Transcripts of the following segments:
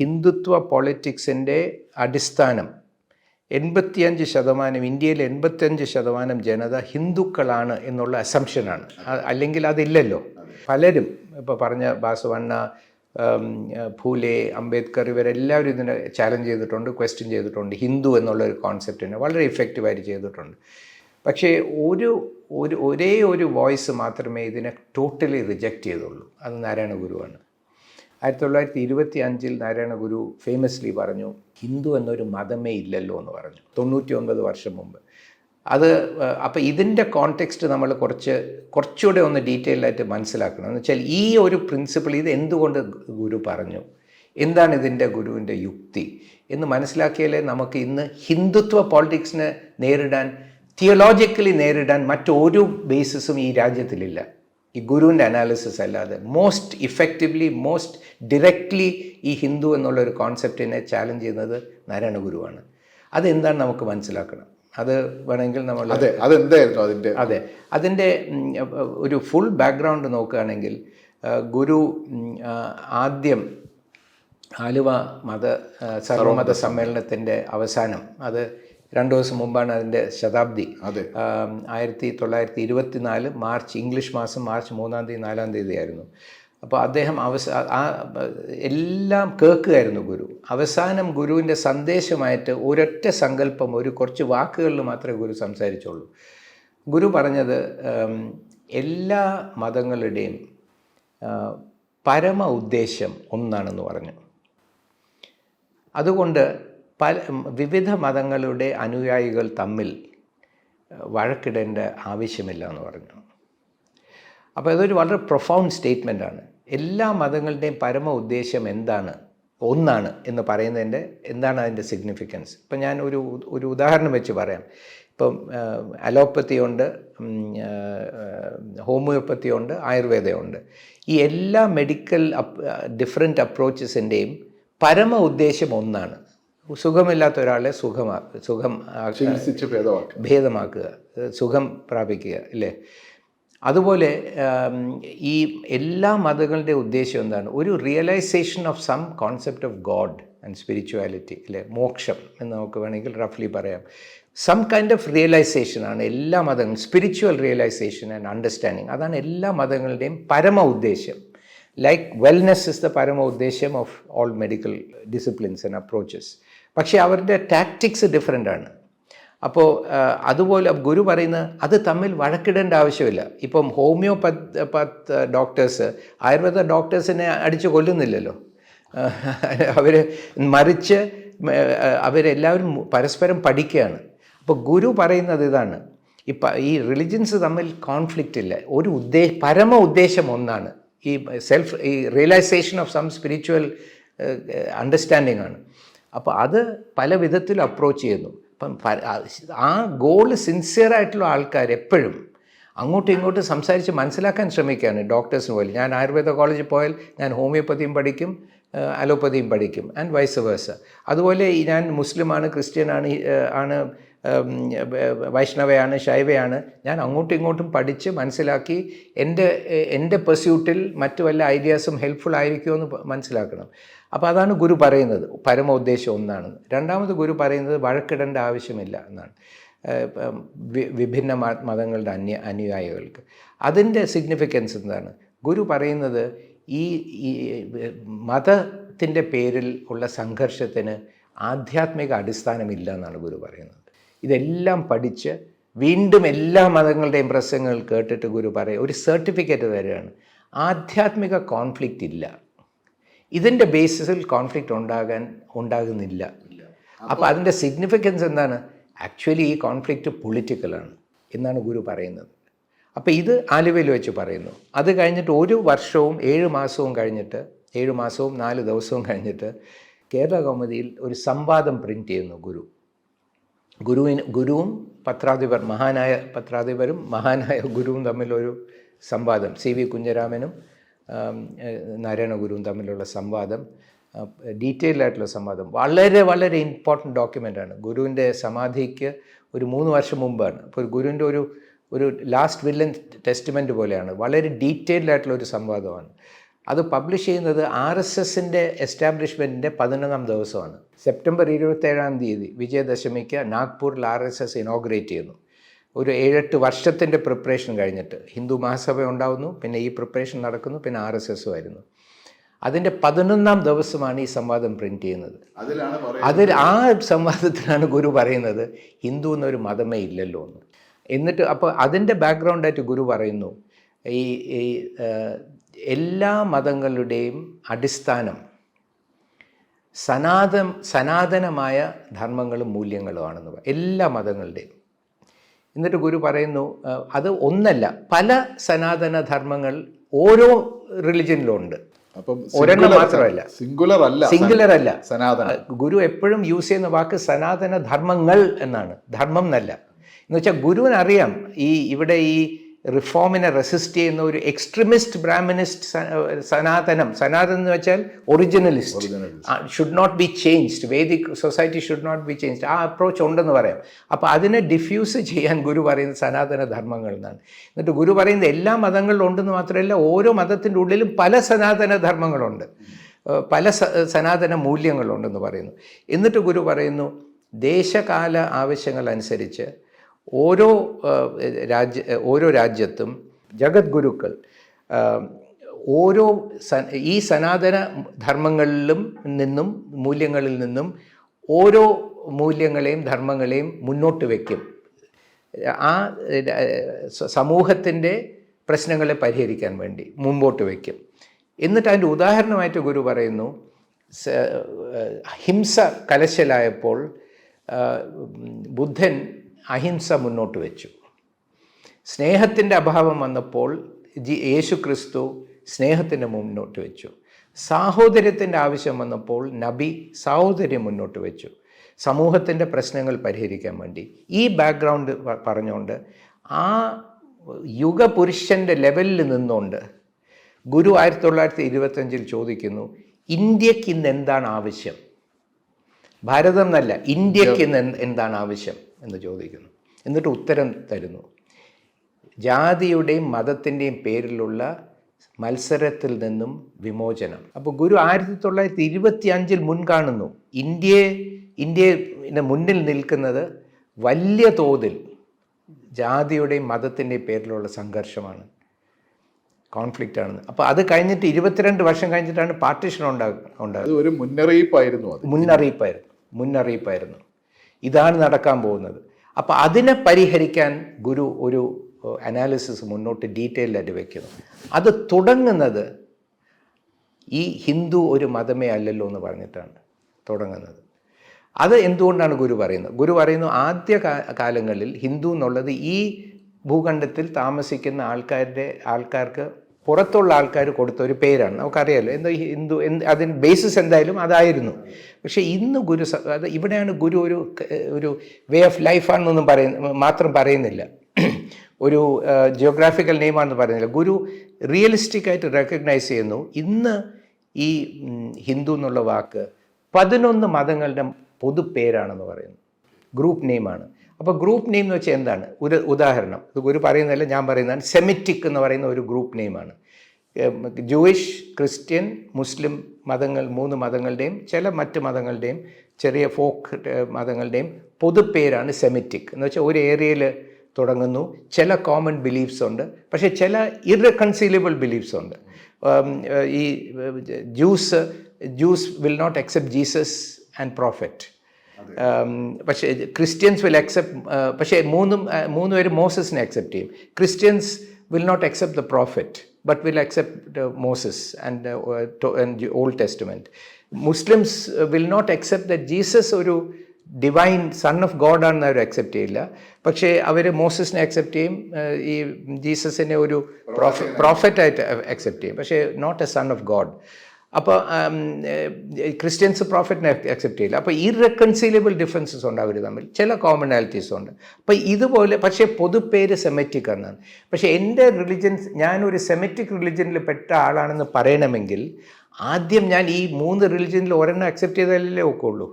ഹിന്ദുത്വ പൊളിറ്റിക്സിന്റെ അടിസ്ഥാനം എൺപത്തിയഞ്ച് ശതമാനം ഇന്ത്യയിൽ എൺപത്തിയഞ്ച് ശതമാനം ജനത ഹിന്ദുക്കളാണ് എന്നുള്ള അസംഷനാണ്. അല്ലെങ്കിൽ അതില്ലല്ലോ. പലരും ഇപ്പോൾ പറഞ്ഞ ബാസവണ്ണ ഫൂലെ അംബേദ്കർ ഇവരെല്ലാവരും ഇതിനെ ചാലഞ്ച് ചെയ്തിട്ടുണ്ട് ക്വസ്റ്റ്യൻ ചെയ്തിട്ടുണ്ട്. ഹിന്ദു എന്നുള്ള ഒരു കോൺസെപ്റ്റിനെ വളരെ ഇഫക്റ്റീവായിട്ട് ചെയ്തിട്ടുണ്ട്. പക്ഷേ ഒരു ഒരു ഒരേ ഒരു വോയിസ് മാത്രമേ ഇതിനെ ടോട്ടലി റിജക്റ്റ് ചെയ്തുള്ളൂ. അത് നാരായണ ഗുരുവാണ് ആയിരത്തി തൊള്ളായിരത്തി ഇരുപത്തി അഞ്ചിൽ നാരായണ ഗുരു ഫേമസ്ലി പറഞ്ഞു ഹിന്ദു എന്നൊരു മതമേ ഇല്ലല്ലോ എന്ന് പറഞ്ഞു. തൊണ്ണൂറ്റി ഒൻപത് വർഷം മുമ്പ്. അത് അപ്പോൾ ഇതിന്റെ കോണ്ടെക്സ്റ്റ് നമ്മൾ കുറച്ച് കുറച്ചുകൂടെ ഒന്ന് ഡീറ്റെയിൽ ആയിട്ട് മനസ്സിലാക്കണം. എന്ന് വെച്ചാൽ ഈ ഒരു പ്രിൻസിപ്പിൾ ഇത് എന്തുകൊണ്ട് ഗുരു പറഞ്ഞു? എന്താണ് ഇതിന്റെ ഗുരുവിന്റെ യുക്തി? എന്ന് മനസ്സിലാക്കിയാലേ നമുക്ക് ഇന്ന് ഹിന്ദുത്വ പോളിറ്റിക്സിനെ നേരിടാൻ തിയോളജിക്കലി നേരിടാൻ മറ്റൊരു ബേസിസും ഈ രാജ്യത്തിലില്ല. ഈ ഗുരുവിന്റെ അനാലിസിസ് അല്ലാതെ മോസ്റ്റ് ഇഫക്റ്റീവ്ലി മോസ്റ്റ് ഡിറക്റ്റ്ലി ഈ ഹിന്ദു എന്നുള്ള ഒരു കോൺസെപ്റ്റിനെ ചാലഞ്ച് ചെയ്യുന്നത് നാരായണ ഗുരുവാണ്. അതെന്താണ് നമുക്ക് മനസ്സിലാക്കണം? അത് വേണമെങ്കിൽ നമ്മൾ അതെ അതെന്തായിരുന്നു അതിന്റെ അതെ അതിന്റെ ഒരു ഫുൾ ബാക്ക്ഗ്രൗണ്ട് നോക്കുകയാണെങ്കിൽ ഗുരു ആദ്യം ആലുവ മത സർവമത സമ്മേളനത്തിന്റെ അവസാനം അത് രണ്ട് ദിവസം മുമ്പാണ് അതിന്റെ ശതാബ്ദി. അതെ. ആയിരത്തി തൊള്ളായിരത്തി ഇരുപത്തിനാല് മാർച്ച് ഇംഗ്ലീഷ് മാസം മാർച്ച് മൂന്നാം തീയതി നാലാം തീയതി ആയിരുന്നു. അപ്പോൾ അദ്ദേഹം അവസ ആ എല്ലാം കേൾക്കുകയായിരുന്നു ഗുരു. അവസാനം ഗുരുവിന്റെ സന്ദേശമായിട്ട് ഒരൊറ്റ സങ്കല്പം ഒരു കുറച്ച് വാക്കുകളിൽ മാത്രമേ ഗുരു സംസാരിച്ചുള്ളൂ. ഗുരു പറഞ്ഞത് എല്ലാ മതങ്ങളുടെയും പരമ ഉദ്ദേശം ഒന്നാണെന്ന് പറഞ്ഞു. അതുകൊണ്ട് പല വിവിധ മതങ്ങളുടെ അനുയായികൾ തമ്മിൽ വഴക്കിടേണ്ട ആവശ്യമില്ല എന്ന് പറഞ്ഞു. അപ്പോൾ ഇതൊരു വളരെ പ്രൊഫൗണ്ട് സ്റ്റേറ്റ്മെന്റാണ് എല്ലാ മതങ്ങളുടെയും പരമ ഉദ്ദേശം എന്താണ്? ഒന്നാണ് എന്ന് പറയുന്നതിന്റെ എന്താണ് അതിന്റെ സിഗ്നിഫിക്കൻസ് ഇപ്പം ഞാൻ ഒരു ഒരു ഉദാഹരണം വെച്ച് പറയാം. ഇപ്പം അലോപ്പത്തി ഉണ്ട് ഹോമിയോപ്പത്തി ഉണ്ട് ആയുർവേദമുണ്ട് ഈ എല്ലാ മെഡിക്കൽ ഡിഫറെന്റ് അപ്രോച്ചസിന്റെയും പരമ ഉദ്ദേശം ഒന്നാണ്. സുഖമില്ലാത്ത ഒരാളെ സുഖമാ സുഖം ചികിത്സിച്ച് ഭേദമാക്കുക. ഭേദമാക്കുക സുഖം പ്രാപിക്കുക അല്ലേ അതുപോലെ ഈ എല്ലാ മതങ്ങളുടെ ഉദ്ദേശം എന്താണ്? ഒരു realisation of some concept of God and spirituality അല്ലേ മോക്ഷം എന്ന് നമുക്ക് വേണമെങ്കിൽ റഫ്ലി പറയാം. സം കൈൻഡ് ഓഫ് റിയലൈസേഷൻ ആണ് എല്ലാ മതങ്ങളും സ്പിരിച്വൽ റിയലൈസേഷൻ ആൻഡ് അണ്ടർസ്റ്റാൻഡിങ് അതാണ് എല്ലാ മതങ്ങളുടെയും പരമ ഉദ്ദേശം ലൈക്ക് വെൽനെസ് ഇസ് ദ പരമ ഉദ്ദേശം of all medical disciplines and approaches പക്ഷേ അവരുടെ ടാക്റ്റിക്സ് ഡിഫറെന്റ് ആണ്. അപ്പോൾ അതുപോലെ ഗുരു പറയുന്ന അത് തമ്മിൽ വഴക്കിടേണ്ട ആവശ്യമില്ല. ഇപ്പം ഹോമിയോപത്ത് പത്ത് ഡോക്ടേഴ്സ് ആയുർവേദ ഡോക്ടേഴ്സിനെ അടിച്ച് കൊല്ലുന്നില്ലല്ലോ. അവർ മറിച്ച് അവരെല്ലാവരും പരസ്പരം പഠിക്കുകയാണ്. അപ്പോൾ ഗുരു പറയുന്നത് ഇതാണ്. ഇപ്പം ഈ റിലിജൻസ് തമ്മിൽ കോൺഫ്ലിക്റ്റ് ഇല്ല. ഒരു ഉദ്ദേ പരമ ഉദ്ദേശം ഒന്നാണ്. ഈ സെൽഫ് ഈ realisation of some spiritual understanding ആണ്. അപ്പോൾ അത് പല വിധത്തിൽ അപ്രോച്ച് ചെയ്യുന്നു. അപ്പം ആ- ഗോൾ സിൻസിയർ ആയിട്ടുള്ള ആൾക്കാർ എപ്പോഴും അങ്ങോട്ടും ഇങ്ങോട്ടും സംസാരിച്ച് മനസ്സിലാക്കാൻ ശ്രമിക്കുകയാണ് ഡോക്ടേഴ്സിന് പോലും. ഞാൻ ആയുർവേദ കോളേജിൽ പോയാൽ ഞാൻ ഹോമിയോപ്പതിയും പഠിക്കും അലോപ്പതിയും പഠിക്കും ആൻഡ് വൈസ് വേഴ്സ അതുപോലെ ഞാൻ മുസ്ലിമാണ് ക്രിസ്ത്യനാണ് ആണ് വൈഷ്ണവയാണ് ശൈവയാണ്. ഞാൻ അങ്ങോട്ടും ഇങ്ങോട്ടും പഠിച്ച് മനസ്സിലാക്കി എന്റെ എന്റെ പെർസ്യൂട്ടിൽ മറ്റു വല്ല ഐഡിയാസും ഹെൽപ്ഫുൾ ആയിരിക്കുമോ എന്ന് മനസ്സിലാക്കണം. അപ്പോൾ അതാണ് ഗുരു പറയുന്നത്. പരമ ഉദ്ദേശം ഒന്നാണ്. രണ്ടാമത് ഗുരു പറയുന്നത് വഴക്കിടേണ്ട ആവശ്യമില്ല എന്നാണ്. വിഭിന്ന മതങ്ങളുടെ അന്യ അനുയായികൾക്ക്. അതിന്റെ സിഗ്നിഫിക്കൻസ് എന്താണ്? ഗുരു പറയുന്നത് ഈ മതത്തിന്റെ പേരിൽ ഉള്ള സംഘർഷത്തിന് ആധ്യാത്മിക അടിസ്ഥാനമില്ല എന്നാണ് ഗുരു പറയുന്നത്. ഇതെല്ലാം പഠിച്ച് വീണ്ടും എല്ലാ മതങ്ങളുടെയും പ്രസംഗങ്ങൾ കേട്ടിട്ട് ഗുരു പറയും. ഒരു സർട്ടിഫിക്കറ്റ് തരികയാണ്. ആധ്യാത്മിക കോൺഫ്ലിക്റ്റ് ഇല്ല. ഇതിന്റെ ബേസിസിൽ കോൺഫ്ലിക്റ്റ് ഉണ്ടാകാൻ ഉണ്ടാകുന്നില്ല. അപ്പോൾ അതിന്റെ സിഗ്നിഫിക്കൻസ് എന്താണ്? ആക്ച്വലി ഈ കോൺഫ്ലിക്റ്റ് പൊളിറ്റിക്കലാണ് എന്നാണ് ഗുരു പറയുന്നത്. അപ്പോൾ ഇത് ആലുവയിൽ വെച്ച് പറയുന്നു. അത് കഴിഞ്ഞിട്ട് ഒരു വർഷവും ഏഴ് മാസവും കഴിഞ്ഞിട്ട് ഏഴ് മാസവും നാല് ദിവസവും കഴിഞ്ഞിട്ട് കേരള കൗമുദിയിൽ ഒരു സംവാദം പ്രിന്റ് ചെയ്യുന്നു ഗുരു. ഗുരുവിന് ഗുരുവും പത്രാധിപർ മഹാനായ പത്രാധിപരും മഹാനായ ഗുരുവും തമ്മിലൊരു സംവാദം. സി വി കുഞ്ഞരാമനും നാരായണ ഗുരുവും തമ്മിലുള്ള സംവാദം ഡീറ്റെയിൽഡ് ആയിട്ടുള്ള സംവാദം. വളരെ വളരെ ഇമ്പോർട്ടന്റ് ഡോക്യുമെന്റാണ് ഗുരുവിന്റെ സമാധിക്ക് ഒരു മൂന്ന് വർഷം മുമ്പാണ്. അപ്പോൾ ഒരു ഗുരുവിന്റെ ഒരു ഒരു ലാസ്റ്റ് വില്ലൻ ടെസ്റ്റ്മെന്റ് പോലെയാണ്. വളരെ ഡീറ്റെയിൽഡ് ആയിട്ടുള്ള ഒരു സംവാദമാണ്. അത് പബ്ലിഷ് ചെയ്യുന്നത് ആർ എസ് എസിന്റെ എസ്റ്റാബ്ലിഷ്മെന്റിന്റെ പതിനൊന്നാം ദിവസമാണ്. സെപ്റ്റംബർ ഇരുപത്തേഴാം തീയതി വിജയദശമിക്ക് നാഗ്പൂരിൽ ആർ എസ് എസ് ഇനോഗ്രേറ്റ് ചെയ്യുന്നു. ഒരു ഏഴെട്ട് വർഷത്തിന്റെ പ്രിപ്പറേഷൻ കഴിഞ്ഞിട്ട് ഹിന്ദു മഹാസഭ ഉണ്ടാവുന്നു പിന്നെ ഈ പ്രിപ്പറേഷൻ നടക്കുന്നു പിന്നെ ആർ എസ് എസ് ആയിരുന്നു. അതിന്റെ പതിനൊന്നാം ദിവസമാണ് ഈ സംവാദം പ്രിന്റ് ചെയ്യുന്നത്. അതിൽ ആ സംവാദത്തിലാണ് ഗുരു പറയുന്നത് ഹിന്ദു എന്നൊരു മതമേ ഇല്ലല്ലോ എന്ന്. എന്നിട്ട് അപ്പോൾ അതിന്റെ ബാക്ക്ഗ്രൗണ്ടായിട്ട് ഗുരു പറയുന്നു ഈ ഈ എല്ലാ മതങ്ങളുടെയും അടിസ്ഥാനം സനാത സനാതനമായ ധർമ്മങ്ങളും മൂല്യങ്ങളുമാണെന്ന് പറയും എല്ലാ മതങ്ങളുടെയും. എന്നിട്ട് ഗുരു പറയുന്നു അത് ഒന്നല്ല പല സനാതന ധർമ്മങ്ങൾ ഓരോ റിലിജനിലും ഉണ്ട് അപ്പം ഒരെണ്ണം മാത്രമല്ല. സിംഗുലർ അല്ല സിംഗുലർ അല്ല. സനാതന. ഗുരു എപ്പോഴും യൂസ് ചെയ്യുന്ന വാക്ക് സനാതന ധർമ്മങ്ങൾ എന്നാണ്. ധർമ്മം എന്നല്ല. എന്ന് വെച്ചാൽ ഗുരുവിന് അറിയാം ഈ ഇവിടെ ഈ റിഫോമിനെ റെസിസ്റ്റ് ചെയ്യുന്ന ഒരു എക്സ്ട്രീമിസ്റ്റ് ബ്രാഹ്മണിസ്റ്റ് സനാതനം. സനാതനം എന്ന് വെച്ചാൽ originalist should not be changed Vedic society should not be changed ആ അപ്രോച്ച് ഉണ്ടെന്ന് പറയാം. അപ്പോൾ അതിനെ ഡിഫ്യൂസ് ചെയ്യാൻ ഗുരു പറയുന്ന സനാതന ധർമ്മങ്ങൾ എന്നാണ്. എന്നിട്ട് ഗുരു പറയുന്ന എല്ലാ മതങ്ങളിലും ഉണ്ടെന്ന് മാത്രമല്ല ഓരോ മതത്തിന്റെ ഉള്ളിലും പല സനാതന ധർമ്മങ്ങളുണ്ട്. പല സനാതന മൂല്യങ്ങളുണ്ടെന്ന് പറയുന്നു. എന്നിട്ട് ഗുരു പറയുന്നു ദേശകാല ആവശ്യങ്ങൾ അനുസരിച്ച് ഓരോ രാജ്യ ഓരോ രാജ്യത്തും ജഗദ്ഗുരുക്കൾ ഓരോ ഈ സനാതന ധർമ്മങ്ങളിലും നിന്നും മൂല്യങ്ങളിൽ നിന്നും ഓരോ മൂല്യങ്ങളെയും ധർമ്മങ്ങളെയും മുന്നോട്ട് വയ്ക്കും ആ സമൂഹത്തിന്റെ പ്രശ്നങ്ങളെ പരിഹരിക്കാൻ വേണ്ടി മുമ്പോട്ട് വയ്ക്കും എന്നിട്ട് അതിന്റെ ഉദാഹരണമായിട്ട് ഗുരു പറയുന്നു ഹിംസ കലശലായപ്പോൾ ബുദ്ധൻ അഹിംസ മുന്നോട്ട് വെച്ചു. സ്നേഹത്തിന്റെ അഭാവം വന്നപ്പോൾ ജി യേശു ക്രിസ്തു സ്നേഹത്തിന്റെ മുന്നോട്ട് വെച്ചു. സാഹോദര്യത്തിന്റെ ആവശ്യം വന്നപ്പോൾ നബി സാഹോദര്യം മുന്നോട്ട് വെച്ചു. സമൂഹത്തിന്റെ പ്രശ്നങ്ങൾ പരിഹരിക്കാൻ വേണ്ടി. ഈ ബാക്ക്ഗ്രൗണ്ട് പറഞ്ഞുകൊണ്ട് ആ യുഗപുരുഷന്റെ ലെവലിൽ നിന്നുകൊണ്ട് ഗുരു ആയിരത്തി തൊള്ളായിരത്തി ഇരുപത്തഞ്ചിൽ ചോദിക്കുന്നു ഇന്ത്യയ്ക്ക് ഇന്ന് എന്താണ് ആവശ്യം? ഭാരതം എന്നല്ല ഇന്ത്യയ്ക്ക് ഇന്ന് എന്താണ് ആവശ്യം? എന്ന് ചോദിക്കുന്നു. എന്നിട്ട് ഉത്തരം തരുന്നു. ജാതിയുടെയും മതത്തിന്റെയും പേരിലുള്ള മത്സരത്തിൽ നിന്നും വിമോചനം. അപ്പോൾ ഗുരു ആയിരത്തി തൊള്ളായിരത്തി ഇരുപത്തി അഞ്ചിൽ മുൻകാണുന്നു ഇന്ത്യയെ ഇന്ത്യയുടെ മുന്നിൽ നിൽക്കുന്നത് വലിയ തോതിൽ ജാതിയുടെയും മതത്തിന്റെയും പേരിലുള്ള സംഘർഷമാണ്. കോൺഫ്ലിക്റ്റ് ആണ് അപ്പോൾ അത് കഴിഞ്ഞിട്ട് ഇരുപത്തിരണ്ട് വർഷം കഴിഞ്ഞിട്ടാണ് പാർട്ടീഷൻ ഉണ്ടാകുന്നത്. ഒരു മുന്നറിയിപ്പായിരുന്നു അത്. മുന്നറിയിപ്പായിരുന്നു. മുന്നറിയിപ്പായിരുന്നു. ഇതാണ് നടക്കാൻ പോകുന്നത്. അപ്പോൾ അതിനെ പരിഹരിക്കാൻ ഗുരു ഒരു അനാലിസിസ് മുന്നോട്ട് ഡീറ്റെയിലായിട്ട് വെക്കുന്നു. അത് തുടങ്ങുന്നത് ഈ ഹിന്ദു ഒരു മതമേ അല്ലല്ലോ എന്ന് പറഞ്ഞിട്ടാണ് തുടങ്ങുന്നത്. അത് എന്തുകൊണ്ടാണ് ഗുരു പറയുന്നത്? ഗുരു പറയുന്നു ആദ്യ കാലങ്ങളിൽ ഹിന്ദു എന്നുള്ളത് ഈ ഭൂഖണ്ഡത്തിൽ താമസിക്കുന്ന ആൾക്കാരുടെ ആൾക്കാർക്ക് പുറത്തുള്ള ആൾക്കാർ കൊടുത്ത ഒരു പേരാണ്. നമുക്കറിയാലോ എന്തോ ഹിന്ദു എന്ത് അതിന് ബേസിസ് എന്തായാലും അതായിരുന്നു. പക്ഷേ ഇന്ന് ഗുരു അത് ഇവിടെയാണ് ഗുരു ഒരു ഒരു വേ ഓഫ് ലൈഫാണെന്നൊന്നും പറയുന്ന മാത്രം പറയുന്നില്ല. ഒരു ജിയോഗ്രാഫിക്കൽ നെയിമാണെന്ന് പറയുന്നില്ല. ഗുരു റിയലിസ്റ്റിക് ആയിട്ട് റെക്കഗ്നൈസ് ചെയ്യുന്നു. ഇന്ന് ഈ ഹിന്ദു എന്നുള്ള വാക്ക് പതിനൊന്ന് മതങ്ങളുടെ പൊതു പേരാണെന്ന് പറയുന്നു. ഗ്രൂപ്പ് നെയിമാണ് അപ്പോൾ ഗ്രൂപ്പ് നെയിം എന്ന് വെച്ചാൽ എന്താണ്? ഒരു ഉദാഹരണം. ഇത് ഗുരു പറയുന്നതല്ല ഞാൻ പറയുന്നതാണ്. സെമിറ്റിക് എന്ന് പറയുന്ന ഒരു ഗ്രൂപ്പ് നെയിമാണ് ജൂയിഷ് ക്രിസ്ത്യൻ മുസ്ലിം മതങ്ങൾ മൂന്ന് മതങ്ങളുടെയും ചില മറ്റ് മതങ്ങളുടെയും ചെറിയ ഫോക്ക് മതങ്ങളുടെയും പൊതുപ്പേരാണ് സെമിറ്റിക് എന്ന് വെച്ചാൽ ഒരു ഏരിയയിൽ തുടങ്ങുന്നു. ചില കോമൺ ബിലീഫ്സ് ഉണ്ട്. പക്ഷേ ചില ഇറക്കൺസീലബിൾ ബിലീഫ്സ് ഉണ്ട്. ഈ Jews Jews will not accept Jesus and prophet പക്ഷേ ക്രിസ്ത്യൻസ് വിൽ അക്സെപ്റ്റ് പക്ഷേ മൂന്നും മൂന്ന് പേര് മോസസിനെ അക്സെപ്റ്റ് ചെയ്യും. Christians will not accept the profit but will accept Moses and and old testament Muslims will not accept the Jesus ഒരു divine son of God ആണെന്ന് അവർ അക്സെപ്റ്റ് ചെയ്യില്ല. പക്ഷേ അവർ മോസസിനെ അക്സെപ്റ്റ് ചെയ്യും ഈ ജീസസിനെ ഒരു പ്രോഫറ്റായിട്ട് അക്സെപ്റ്റ് ചെയ്യും. പക്ഷേ not a son of God അപ്പോൾ ക്രിസ്ത്യൻസ് പ്രോഫിറ്റിനെ അക്സെപ്റ്റ് ചെയ്യില്ല. അപ്പോൾ ഇറക്കൺസീലബിൾ ഡിഫറൻസസ് ഉണ്ട് അവർ തമ്മിൽ. ചില കോമണാലിറ്റീസ് ഉണ്ട്. അപ്പോൾ ഇതുപോലെ പക്ഷേ പൊതുപ്പേര് സെമറ്റിക് എന്നാണ് പക്ഷേ എന്റെ റിലിജൻസ് ഞാനൊരു സെമറ്റിക് റിലിജനിൽ പെട്ട ആളാണെന്ന് പറയണമെങ്കിൽ ആദ്യം ഞാൻ ഈ മൂന്ന് റിലിജനിൽ ഒരെണ്ണം അക്സെപ്റ്റ് ചെയ്താലല്ലേ ഒക്കുള്ളൂ.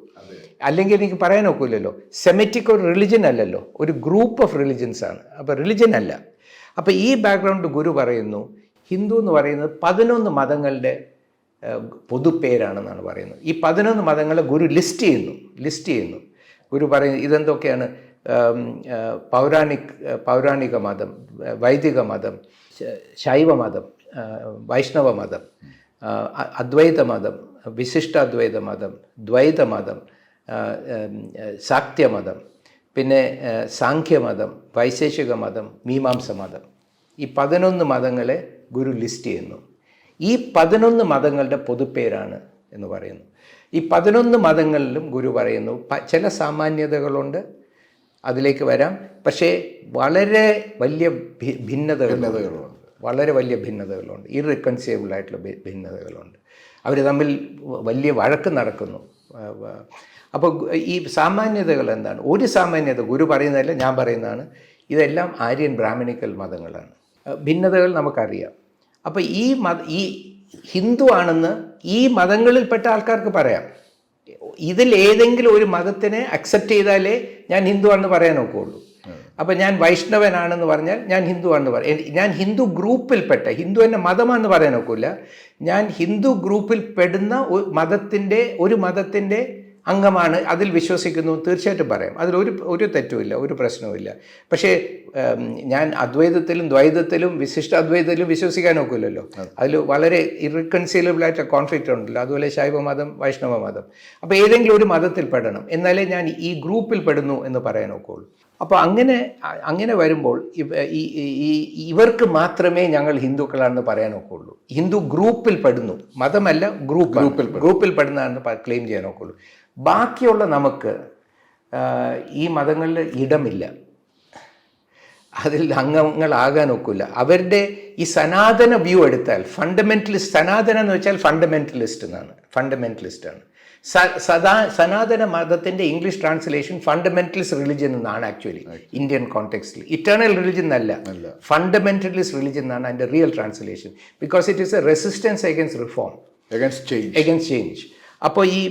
അല്ലെങ്കിൽ എനിക്ക് പറയാൻ ഒക്കില്ലല്ലോ. സെമറ്റിക് ഒരു റിലിജൻ അല്ലല്ലോ. ഒരു ഗ്രൂപ്പ് ഓഫ് റിലിജൻസ് ആണ്. അപ്പോൾ റിലിജൻ അല്ല. അപ്പോൾ ഈ ബാക്ക്ഗ്രൗണ്ട് ഗുരു പറയുന്നു ഹിന്ദു എന്ന് പറയുന്നത് പതിനൊന്ന് മതങ്ങളുടെ പൊതുപ്പേരാണെന്നാണ് പറയുന്നത്. ഈ പതിനൊന്ന് മതങ്ങളെ ഗുരു ലിസ്റ്റ് ചെയ്യുന്നു ലിസ്റ്റ് ചെയ്യുന്നു. ഗുരു പറയുന്നത് ഇതെന്തൊക്കെയാണ്? പൗരാണിക് പൗരാണിക മതം വൈദിക മതം ശൈവ മതം വൈഷ്ണവ മതം അദ്വൈത മതം വിശിഷ്ടാദ്വൈത മതം ദ്വൈത മതം സാക്യമതം പിന്നെ സാഖ്യമതം വൈശേഷിക മതം മീമാംസ മതം. ഈ പതിനൊന്ന് മതങ്ങളെ ഗുരു ലിസ്റ്റ് ചെയ്യുന്നു. ഈ പതിനൊന്ന് മതങ്ങളുടെ പൊതുപ്പേരാണ് എന്ന് പറയുന്നു. ഈ പതിനൊന്ന് മതങ്ങളിലും ഗുരു പറയുന്നു. ചില സാമാന്യതകളുണ്ട്. അതിലേക്ക് വരാം. പക്ഷേ വളരെ വലിയ ഭിന്നതകളുണ്ട്. വളരെ വലിയ ഭിന്നതകളുണ്ട്. ഇറിക്കൺസിയബിൾ ആയിട്ടുള്ള ഭിന്നതകളുണ്ട്. അവർ തമ്മിൽ വലിയ വഴക്ക് നടക്കുന്നു. അപ്പോൾ ഈ സാമാന്യതകൾ എന്താണ്? ഒരു സാമാന്യത ഗുരു പറയുന്നതല്ല ഞാൻ പറയുന്നതാണ്. ഇതെല്ലാം ആര്യൻ ബ്രാഹ്മണിക്കൽ മതങ്ങളാണ്. ഭിന്നതകൾ നമുക്കറിയാം. അപ്പോൾ ഈ മത ഈ ഹിന്ദു ആണെന്ന് ഈ മതങ്ങളിൽപ്പെട്ട ആൾക്കാർക്ക് പറയാം. ഇതിൽ ഏതെങ്കിലും ഒരു മതത്തിനെ അക്സെപ്റ്റ് ചെയ്താലേ ഞാൻ ഹിന്ദു ആണെന്ന് പറയാൻ ഒക്കുള്ളൂ അപ്പം ഞാൻ വൈഷ്ണവനാണെന്ന് പറഞ്ഞാൽ ഞാൻ ഹിന്ദു ആണെന്ന് പറയാം ഞാൻ ഹിന്ദു ഗ്രൂപ്പിൽപ്പെട്ട ഹിന്ദു എന്നെ മതമാണെന്ന് പറയാൻ ഒക്കില്ല ഞാൻ ഹിന്ദു ഗ്രൂപ്പിൽ പെടുന്ന മതത്തിന്റെ ഒരു മതത്തിന്റെ അംഗമാണ്. അതിൽ വിശ്വസിക്കുന്നു. തീർച്ചയായിട്ടും പറയാം. അതിൽ ഒരു തെറ്റുമില്ല ഒരു പ്രശ്നവുമില്ല. പക്ഷേ ഞാൻ അദ്വൈതത്തിലും ദ്വൈതത്തിലും വിശിഷ്ട അദ്വൈതത്തിലും വിശ്വസിക്കാൻ ഒക്കില്ലല്ലോ. അതിൽ വളരെ ഇറിക്കൺസീലബിൾ ആയിട്ട് കോൺഫ്ലിക്റ്റ് ഉണ്ടല്ലോ. അതുപോലെ ശൈവ മതം വൈഷ്ണവ മതം. അപ്പോൾ ഏതെങ്കിലും ഒരു മതത്തിൽ പെടണം എന്നാലേ ഞാൻ ഈ ഗ്രൂപ്പിൽ പെടുന്നു എന്ന് പറയാൻ ഒക്കുള്ളൂ അപ്പോൾ അങ്ങനെ അങ്ങനെ വരുമ്പോൾ ഇവർക്ക് മാത്രമേ ഞങ്ങൾ ഹിന്ദുക്കളാണെന്ന് പറയാൻ ഒക്കുള്ളൂ ഹിന്ദു ഗ്രൂപ്പിൽ പെടുന്നു മതമല്ല ഗ്രൂപ്പ് ഗ്രൂപ്പിൽ ഗ്രൂപ്പിൽ പെടുന്നതാണെന്ന് ക്ലെയിം ചെയ്യാൻ ഒക്കുള്ളൂ ബാക്കിയുള്ള നമുക്ക് ഈ മതങ്ങളിൽ ഇടമില്ല. അതിൽ അംഗങ്ങളാകാൻ ഒക്കില്ല അവരുടെ ഈ സനാതന വ്യൂ എടുത്താൽ ഫണ്ടമെന്റലിസ്റ്റ് സനാതന എന്ന് വെച്ചാൽ ഫണ്ടമെന്റലിസ്റ്റ് എന്നാണ്. ഫണ്ടമെന്റലിസ്റ്റ് ആണ്. സദാ സനാതന മതത്തിന്റെ ഇംഗ്ലീഷ് ട്രാൻസ്ലേഷൻ ഫണ്ടമെന്റലിസ്റ്റ് റിലിജൻ എന്നാണ് ആക്ച്വലി ഇന്ത്യൻ കോണ്ടെക്സ്റ്റിൽ ഇറ്റേണൽ റിലിജൻ അല്ല. ഫണ്ടമെന്റലിസ്റ്റ് റിലിജൻ എന്നാണ് അതിന്റെ real translation because it is a resistance against reform against change അപ്പോൾ ഈ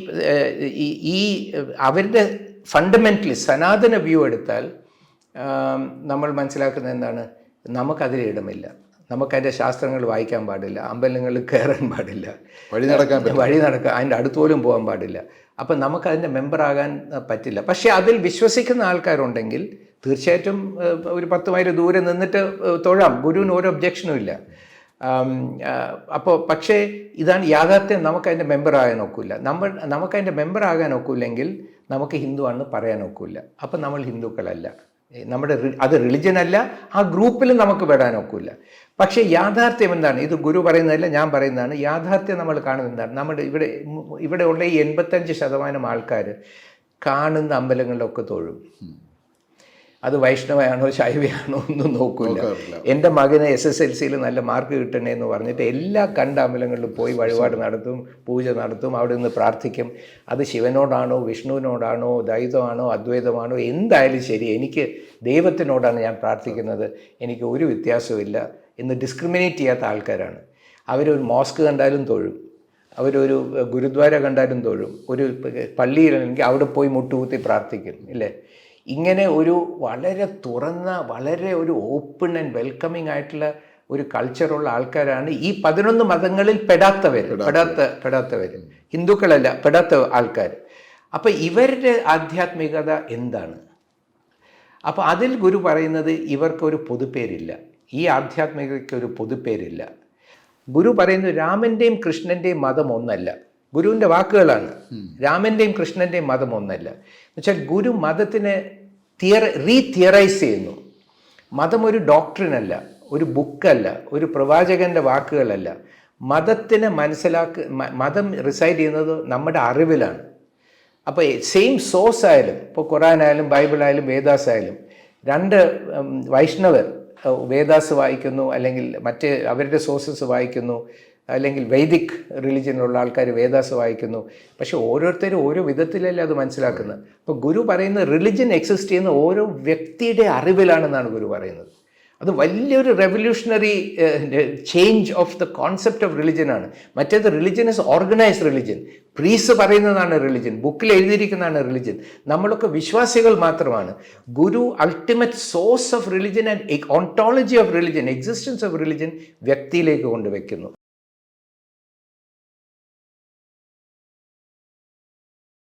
ഈ- അവരുടെ ഫണ്ടമെന്റലി സനാതന വ്യൂ എടുത്താൽ നമ്മൾ മനസ്സിലാക്കുന്നത് എന്താണ്? നമുക്കതിൽ ഇടമില്ല. നമുക്കതിന്റെ ശാസ്ത്രങ്ങൾ വായിക്കാൻ പാടില്ല അമ്പലങ്ങളിൽ കയറാൻ പാടില്ല. വഴി നടക്കാൻ വഴി നടക്കുക അതിന്റെ അടുത്ത് പോലും പോകാൻ പാടില്ല. അപ്പം നമുക്കതിന്റെ മെമ്പറാകാൻ പറ്റില്ല. പക്ഷേ അതിൽ വിശ്വസിക്കുന്ന ആൾക്കാരുണ്ടെങ്കിൽ തീർച്ചയായിട്ടും ഒരു പത്ത് മൈൽ ദൂരെ നിന്നിട്ട് തൊഴാം. ഗുരുവിന് ഒരു ഒബ്ജക്ഷനും ഇല്ല. അപ്പോൾ പക്ഷേ ഇതാണ് യാഥാർത്ഥ്യം. നമുക്കതിന്റെ മെമ്പറാകാൻ ഒക്കില്ല. നമ്മൾ നമുക്കതിന്റെ മെമ്പറാകാൻ ഒക്കില്ലെങ്കിൽ നമുക്ക് ഹിന്ദു ആണെന്ന് പറയാൻ ഒക്കില്ല. അപ്പം നമ്മൾ ഹിന്ദുക്കളല്ല. നമ്മുടെ അത് റിലിജൻ അല്ല ആ ഗ്രൂപ്പിൽ നമുക്ക് പെടാൻ ഒക്കില്ല പക്ഷേ യാഥാർത്ഥ്യം എന്താണ്? ഇത് ഗുരു പറയുന്നതല്ല ഞാൻ പറയുന്നതാണ്. യാഥാർത്ഥ്യം നമ്മൾ കാണുന്നത് എന്താണ്? നമ്മുടെ ഇവിടെ ഇവിടെ ഉള്ള ഈ എൺപത്തഞ്ച് ശതമാനം ആൾക്കാർ കാണുന്ന അമ്പലങ്ങളിലൊക്കെ തൊഴും. അത് വൈഷ്ണവയാണോ ശൈവയാണോ ഒന്നും നോക്കില്ല എന്റെ മകന് എസ് എസ് എൽ സിയിൽ നല്ല മാർക്ക് കിട്ടണേ എന്ന് പറഞ്ഞിട്ട് എല്ലാ കണ്ടാമ്പലങ്ങളിലും പോയി വഴിപാട് നടത്തും പൂജ നടത്തും അവിടെ നിന്ന് പ്രാർത്ഥിക്കും. അത് ശിവനോടാണോ വിഷ്ണുവിനോടാണോ ദൈതമാണോ അദ്വൈതമാണോ എന്തായാലും ശരി. എനിക്ക് ദൈവത്തിനോടാണ് ഞാൻ പ്രാർത്ഥിക്കുന്നത്. എനിക്ക് ഒരു വ്യത്യാസവും എന്ന് ഡിസ്ക്രിമിനേറ്റ് ചെയ്യാത്ത ആൾക്കാരാണ്. അവരൊരു മോസ്ക് കണ്ടാലും തൊഴും. അവരൊരു ഗുരുദ്വാര കണ്ടാലും തൊഴും. ഒരു പള്ളിയിലാണെങ്കിൽ അവിടെ പോയി മുട്ടുകുത്തി പ്രാർത്ഥിക്കും. ഇല്ലേ? ഇങ്ങനെ ഒരു വളരെ തുറന്ന വളരെ ഒരു ഓപ്പൺ ആൻഡ് വെൽക്കമിങ് ആയിട്ടുള്ള ഒരു കൾച്ചറുള്ള ആൾക്കാരാണ് ഈ പതിനൊന്ന് മതങ്ങളിൽ പെടാത്തവർ പെടാത്ത പെടാത്തവർ ഹിന്ദുക്കളല്ല പെടാത്ത ആൾക്കാർ അപ്പം ഇവരുടെ ആധ്യാത്മികത എന്താണ്? അപ്പോൾ അതിൽ ഗുരു പറയുന്നത് ഇവർക്കൊരു പൊതുപ്പേരില്ല ഈ ആധ്യാത്മികതയ്ക്ക് ഒരു പൊതുപ്പേരില്ല ഗുരു പറയുന്നത് രാമന്റെയും കൃഷ്ണന്റെയും മതം ഒന്നല്ല. ഗുരുവിന്റെ വാക്കുകളാണ്. രാമന്റെയും കൃഷ്ണന്റെയും മതം ഒന്നല്ല. എന്നുവെച്ചാൽ ഗുരു മതത്തിനെ തിയറ റീ തിയറൈസ് ചെയ്യുന്നു. മതം ഒരു ഡോക്ടറിനല്ല ഒരു ബുക്കല്ല ഒരു പ്രവാചകന്റെ വാക്കുകളല്ല. മതത്തിനെ മനസ്സിലാക്ക മതം റിസൈഡ് ചെയ്യുന്നത് നമ്മുടെ അറിവിലാണ്. അപ്പോൾ സെയിം സോഴ്സ് ആയാലും ഇപ്പോൾ ഖുറാൻ ബൈബിളായാലും വേദാസ് ആയാലും രണ്ട് വൈഷ്ണവർ വേദാസ് വായിക്കുന്നു അല്ലെങ്കിൽ മറ്റ് അവരുടെ സോഴ്സസ് വായിക്കുന്നു അല്ലെങ്കിൽ വൈദിക് റിലിജിയനിലുള്ള ആൾക്കാർ വേദാസ് വായിക്കുന്നു. പക്ഷേ ഓരോരുത്തരും ഓരോ വിധത്തിലല്ലേ അത് മനസ്സിലാക്കുന്നത്. അപ്പോൾ ഗുരു പറയുന്ന റിലിജിയൻ എക്സിസ്റ്റ് ചെയ്യുന്ന ഓരോ വ്യക്തിയുടെ അറിവിലാണെന്നാണ് ഗുരു പറയുന്നത്. അത് വലിയൊരു revolutionary change of the concept of religion ആണ്. മറ്റേത് religion is organised religion priest പറയുന്നതാണ് റിലിജൻ ബുക്കിൽ എഴുതിയിരിക്കുന്നതാണ് റിലിജൻ നമ്മളൊക്കെ വിശ്വാസികൾ മാത്രമാണ്. ഗുരു ultimate source of religion and ontology of religion existence of religion വ്യക്തിയിലേക്ക് കൊണ്ടുവയ്ക്കുന്നു